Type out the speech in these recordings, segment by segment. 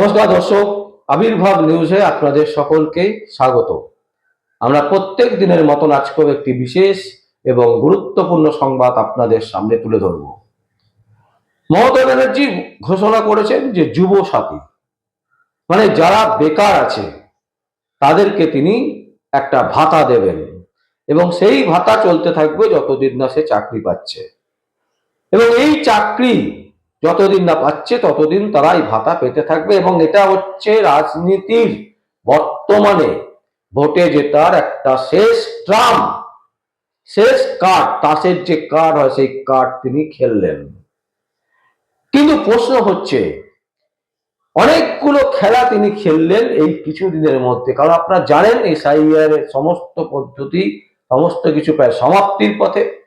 নমস্কার দর্শক, আবির্ভাব নিউজে আপনাদের সকলকে স্বাগত। আমরা প্রত্যেক দিনের মতন আজকেও একটি বিশেষ এবং গুরুত্বপূর্ণ সংবাদ আপনাদের সামনে তুলে ধরব। মমতা ব্যানার্জি ঘোষণা করেছেন যে যুব সাথী। মানে যারা বেকার আছে, তাদেরকে তিনি একটা ভাতা দেবেন এবং সেই ভাতা চলতে থাকবে যতদিন না সে চাকরি পাচ্ছে। এবং এই চাকরি যতদিন না পাচ্ছে ততদিন তারা এই ভাতা পেতে থাকবে এবং এটা হচ্ছে রাজনীতির বর্তমানে ভোটে জেতার একটা শেষ ট্রাম, শেষ কার্ড, তাসের যে কার্ড হয় সেই কার্ড তিনি খেললেন। কিন্তু প্রশ্ন হচ্ছে, অনেকগুলো খেলা তিনি খেললেন এই কিছুদিনের মধ্যে। কারণ আপনারা জানেন, এসআইআর এর সমস্ত পদ্ধতি, সমস্ত কিছু প্রায় সমাপ্তির পথে।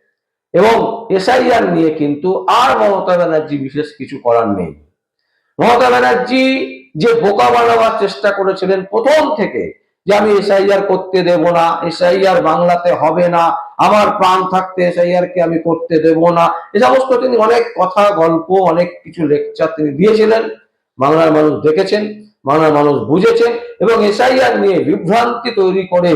এবং এসআইআর নিয়ে কিন্তু আর মমতা ব্যানার্জি বিশেষ কিছু করার নেই। মমতা ব্যানার্জি যে বোকা বানাবার চেষ্টা করেছিলেন প্রথম থেকে যে আমি এসআইআর করতে দেব না, এসআইআর বাংলাতে হবে না, আমার প্রাণ থাকতে এসআইআর কে আমি করতে দেব না, এ সমস্ত তিনি অনেক কথা, গল্প, অনেক কিছু লেকচার তিনি দিয়েছিলেন, বাংলার মানুষ দেখেছেন, বাংলার মানুষ বুঝেছেন এবং এসআইআর নিয়ে বিভ্রান্তি তৈরি করে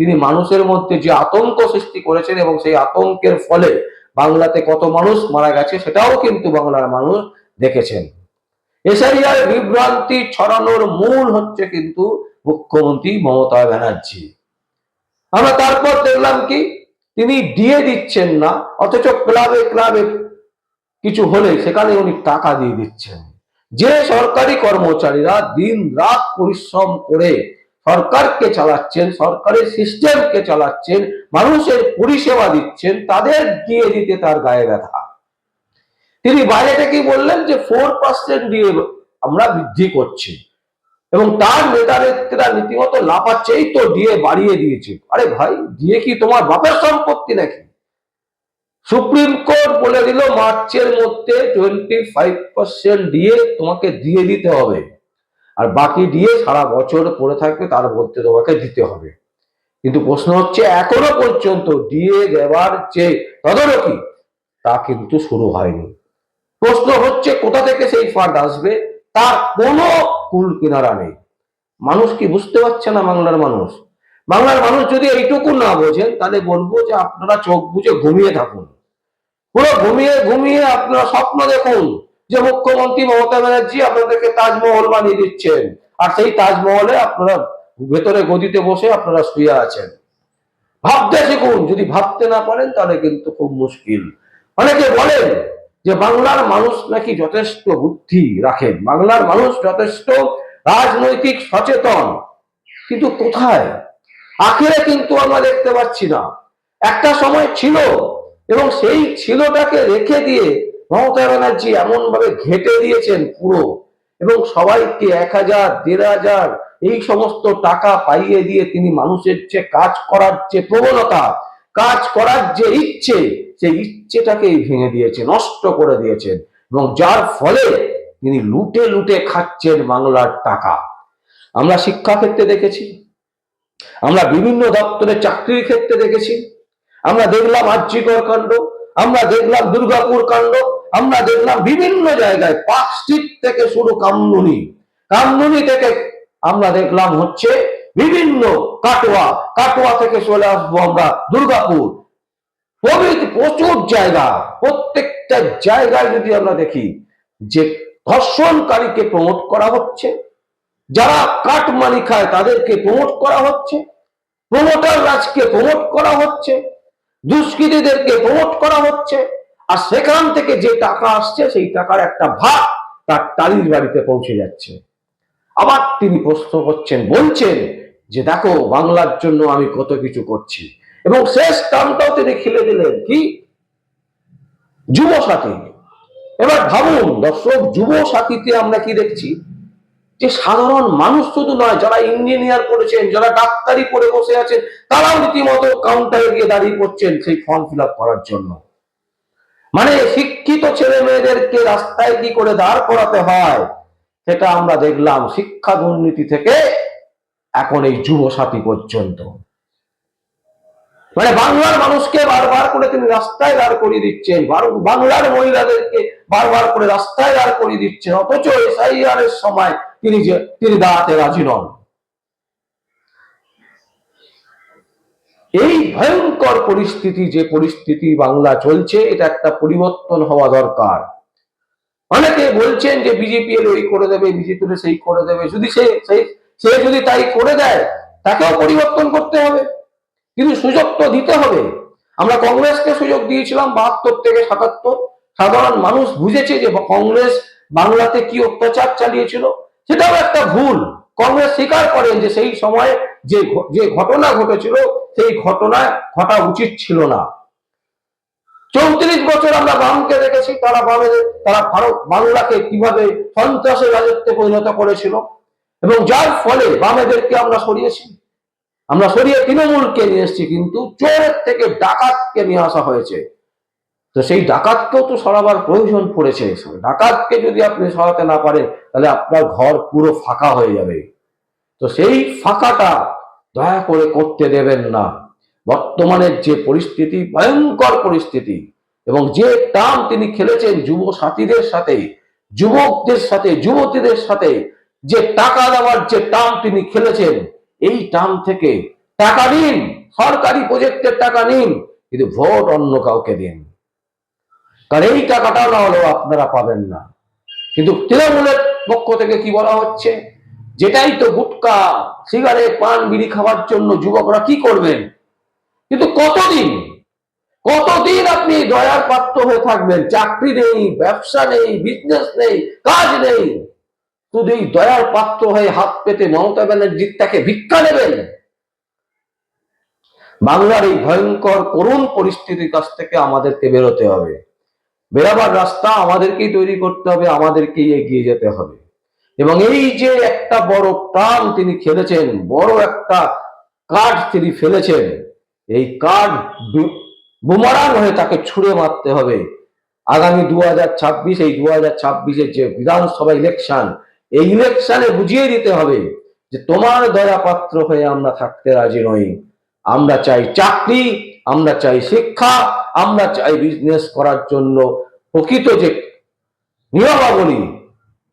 তিনি মানুষের মধ্যে যে আতঙ্ক সৃষ্টি করেছেন এবং সেই আতঙ্কের ফলে বাংলাতে কত মানুষ মারা গেছে সেটাও কিন্তু বাংলার মানুষ দেখেছেন। এসআইআর বিভ্রান্তি ছড়ানোর মূল হচ্ছে কিন্তু মুখ্যমন্ত্রী মমতা ব্যানার্জি। আমরা তারপর দেখলাম কি, তিনি দিয়ে দিচ্ছেন না, অথচ ক্লাবে ক্লাবে কিছু হলে সেখানে উনি টাকা দিয়ে দিচ্ছেন। যে সরকারি কর্মচারীরা দিন রাত পরিশ্রম করে সরকারকে চালাচ্ছেন, সরকারের সিস্টেমকে চালাচ্ছেন, মানুষের পরিষেবা দিচ্ছেন, তাদের দিয়ে দিতে তার গায়ে ব্যথা। তিনি বাইরে থেকে বললেন যে ফোর পার্সেন্ট দিয়ে আমরা বৃদ্ধি করছি। এবং তার নেতা নেত্রীরা রীতিমতো লাফাচ্ছে এই তো দিয়ে বাড়িয়ে দিয়েছে। আরে ভাই, দিয়ে কি তোমার বাপের সম্পত্তি নাকি? সুপ্রিম কোর্ট বলে দিল, মার্চের মধ্যে টোয়েন্টি ফাইভ পার্সেন্ট দিয়ে তোমাকে দিয়ে দিতে হবে। আর বাকি দিয়ে সারা বছর পড়ে থাকবে, তার মধ্যে তোমাকে দিতে হবে। কিন্তু প্রশ্ন হচ্ছে, এখনও পর্যন্ত দিয়ে দেওয়ার যে তদারকি, তা কিন্তু শুরু হয়নি। প্রশ্ন হচ্ছে, কোথা থেকে সেই ফান্ড আসবে? তার কোনো কুল কিনারা নেই। মানুষ কি বুঝতে পারছে না বাংলার মানুষ? বাংলার মানুষ যদি এইটুকু না বোঝেন, তাহলে বলব যে আপনারা চোখ বুঝে ঘুমিয়ে থাকুন। পুরো ঘুমিয়ে ঘুমিয়ে আপনারা স্বপ্ন দেখুন। যে মুখ্যমন্ত্রী মমতা ব্যানার্জি আপনাদেরকে তাজমহল বানিয়ে দিচ্ছেন, আর সেই তাজমহলে আপনারা ভেতরে গদিতে বসে আপনারা শুয়ে আছেন। ভাবতে শিখুন, যদি ভাবতে না পারেন তাহলে কিন্তু খুব মুশকিল। অনেকে বলেন যে বাংলার মানুষ নাকি যথেষ্ট বুদ্ধি রাখেন, বাংলার মানুষ যথেষ্ট রাজনৈতিক সচেতন, কিন্তু কোথায়? আখেরে কিন্তু আমরা দেখতে পাচ্ছি না। একটা সময় ছিল, এবং সেই ছিলটাকে রেখে দিয়ে মমতা ব্যানার্জি এমন ভাবে ঘেটে দিয়েছেন পুরো। এবং সবাইকে এক হাজার, দেড় হাজার এই সমস্ত টাকা পাইয়ে দিয়ে তিনি মানুষের যে কাজ করার যে প্রবণতা, কাজ করার যে ইচ্ছে, সেই ইচ্ছেটাকেই ভেঙে দিয়েছে নষ্ট করে দিয়েছেন। এবং যার ফলে তিনি লুটে লুটে খাচ্ছেন বাংলার টাকা। আমরা শিক্ষা ক্ষেত্রে দেখেছি, আমরা বিভিন্ন দপ্তরে চাকরির ক্ষেত্রে দেখেছি, আমরা দেখলাম আর্যিকর কাণ্ড, আমরা দেখলাম দুর্গাপুর কাণ্ড আমরা দেখলাম বিভিন্ন জায়গায় পার্ক স্ট্রিট থেকে শুরু কামনুনি কামনুনি থেকে আমরা দেখলাম হচ্ছে বিভিন্ন কাটোয়া। কাটোয়া থেকে চলে আসব আমরা দুর্গাপুর। প্রভৃতি প্রচুর জায়গা। প্রত্যেকটা জায়গায় যদি আমরা দেখি যে ধর্ষণকারীকে প্রমোট করা হচ্ছে, যারা কাটমানি খায় তাদেরকে প্রমোট করা হচ্ছে প্রমোটার রাজকে প্রমোট করা হচ্ছে, দুষ্কৃতীদেরকে প্রমোট করা হচ্ছে আর সেখান থেকে যে টাকা আসছে, সেই টাকার একটা ভাগ তার টালির বাড়িতে পৌঁছে যাচ্ছে। আবার তিনি প্রশ্ন করছেন, বলছেন যে দেখো, বাংলার জন্য আমি কত কিছু করছি। এবং শেষ টানটাও তিনি খেলে দিলেন। কি? যুব সাথী। এবার ভাবুন, দর্শক, যুব সাথীতে আমরা কি দেখছি? যে সাধারণ মানুষ শুধু নয়, যারা ইঞ্জিনিয়ার করেছেন যারা ডাক্তারি পড়ে বসে আছেন, তারাও রীতিমতো কাউন্টারে গিয়ে দাঁড়িয়ে পড়ছেন সেই ফর্ম ফিল করার জন্য। মানে শিক্ষিত ছেলে মেয়েদেরকে রাস্তায় কি করে দাঁড় করাতে হয়, সেটা আমরা দেখলাম শিক্ষা দুর্নীতি থেকে এখন এই যুব সাথী পর্যন্ত। মানে বাংলার মানুষকে বারবার করে তিনি রাস্তায় দাঁড় করিয়ে দিচ্ছেন বাংলার মহিলাদেরকে বারবার করে রাস্তায় দাঁড় করিয়ে দিচ্ছেন, অথচ এসআইআর এর সময় তিনি যে, তিনি দাঁড়াতে রাজি নন। এই ভয়ঙ্কর পরিস্থিতি, যে পরিস্থিতি বাংলা চলছে, এটা একটা পরিবর্তন হওয়া দরকার। অনেকে বলছেন যে বিজেপি এর ওই করে দেবে বিজেপি এর সেই করে দেবে। যদি সে সে যদি তাই করে দেয়, তাকেও পরিবর্তন করতে হবে। কিন্তু সুযোগ তো দিতে হবে। আমরা কংগ্রেসকে সুযোগ দিয়েছিলাম, বাহাত্তর থেকে সাতাত্তর। সাধারণ মানুষ বুঝেছে যে কংগ্রেস বাংলাতে কি অত্যাচার চালিয়েছিল, সেটাও একটা ভুল। কংগ্রেস স্বীকার করেন যে সেই সময় যে যে ঘটনা ঘটেছিল, সেই ঘটনা ঘটা উচিত ছিল না। চৌত্রিশ বছর আমরা বামকে দেখেছি, তারা বামেদের তারা ভারত, বাংলাকে কীভাবে সন্ত্রাসের রাজত্বে পরিণত করেছিল। এবং যার ফলে বামেদেরকে আমরা সরিয়েছি। আমরা সরিয়ে তৃণমূলকে নিয়ে এসেছি, কিন্তু চোরের থেকে ডাকাতকে নিয়ে আসা হয়েছে। তো সেই ডাকাতকেও তো সরাবার প্রয়োজন পড়েছে। ডাকাতকে যদি আপনি সরাতে না পারেন, তাহলে আপনার ঘর পুরো ফাঁকা হয়ে যাবে। তো সেই ফাঁকাটা দয়া করে করতে দেবেন না। বর্তমানের যে পরিস্থিতি, ভয়ঙ্কর পরিস্থিতি, এবং যে টার্ম তিনি খেলেছেন যুব সাথীদের সাথে, যুবকদের সাথে, যুবতীদের সাথে, যে টাকা দেওয়ার যে টার্ম তিনি খেলেছেন, এই টার্ম থেকে টাকা নিন, সরকারি প্রজেক্টের টাকা নিন, কিন্তু ভোট অন্য কাউকে দিন। কারণ এই টাকাটা না হলেও আপনারা পাবেন না। কিন্তু তৃণমূলের পক্ষ থেকে কি বলা হচ্ছে? যেটাই তো গুটকা, সিগারেট, পান, বিড়ি খাওয়ার জন্য যুবকরা কি করবেন? কিন্তু কতদিন? কতদিন আপনি দয়ার পাত্র হয়ে থাকবেন? চাকরি নেই, ব্যবসা নেই বিজনেস নেই, কাজ নেই। শুধু দয়ার পাত্র হয়ে হাত পেতে মমতা ব্যানার্জির তাকে ভিক্ষা নেবেন বাংলার এই ভয়ঙ্কর করুণ পরিস্থিতির কাছ থেকে আমাদেরকে বেরোতে হবে। বেরাবার রাস্তা আমাদেরকেই তৈরি করতে হবে, আমাদেরকেই এগিয়ে যেতে হবে। এবং এই যে একটা বড় প্রাণ তিনি খেলেছেন, বড় একটা কার্ড তিনি ফেলেছেন, এই কার্ড বুমারাং হয়ে তাকে ছুঁড়ে মারতে হবে। আগামী দু হাজার ছাব্বিশ, এই দু হাজার ছাব্বিশের যে বিধানসভা ইলেকশন এই ইলেকশনে বুঝিয়ে দিতে হবে যে তোমার দয়া পাত্র হয়ে আমরা থাকতে রাজি নই। আমরা চাই চাকরি আমরা চাই শিক্ষা, আমরা চাই বিজনেস করার জন্য প্রকৃত যে নিয়মাবলী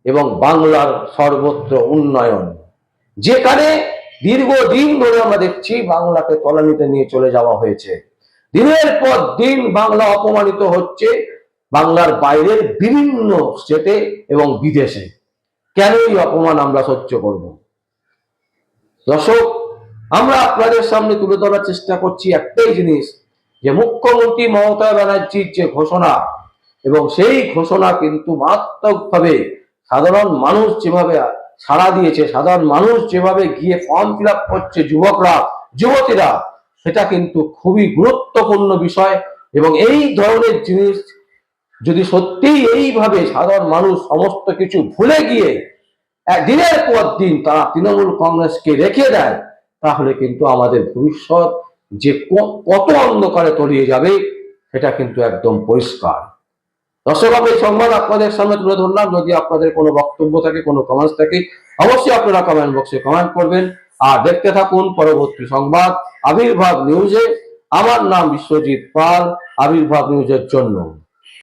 এবং বাংলার সর্বত্র উন্নয়ন। যেখানে দীর্ঘদিন ধরে আমরা দেখছি বাংলাকে তলানিতে নিয়ে চলে যাওয়া হয়েছে। দিনের পর দিন বাংলা অপমানিত হচ্ছে বাংলার বাইরের বিভিন্ন স্টেটে এবং বিদেশে। কেন এই অপমান আমরা সহ্য করব? দর্শক আমরা আপনাদের সামনে তুলে ধরার চেষ্টা করছি একটাই জিনিস, যে মুখ্যমন্ত্রী মমতা ব্যানার্জির যে ঘোষণা, এবং সেই ঘোষণা কিন্তু মারাত্মকভাবে সাধারণ মানুষ যেভাবে সাড়া দিয়েছে, সাধারণ মানুষ যেভাবে গিয়ে ফর্ম ফিল আপ করছে যুবকরা, যুবতীরা, সেটা কিন্তু খুবই গুরুত্বপূর্ণ বিষয়, এবং এই ধরনের জিনিস যদি সত্যিই এইভাবে সাধারণ মানুষ সমস্ত কিছু ভুলে গিয়ে দিনের পর দিন তারা তৃণমূল কংগ্রেসকে রেখে দেয় তাহলে কিন্তু আমাদের ভবিষ্যৎ যে কত অন্ধকারে তলিয়ে যাবে, সেটা কিন্তু একদম পরিষ্কার। দর্শক এই সংবাদ আপনাদের সামনে তুলে ধরলাম। যদি আপনাদের কোনো বক্তব্য থাকে, কোনো কমেন্টস থাকে, অবশ্যই আপনারা কমেন্ট বক্সে কমেন্ট করবেন। আর দেখতে থাকুন পরবর্তী সংবাদ আবির্ভাব নিউজে আমার নাম বিশ্বজিৎ পাল, আবির্ভাব নিউজের জন্য।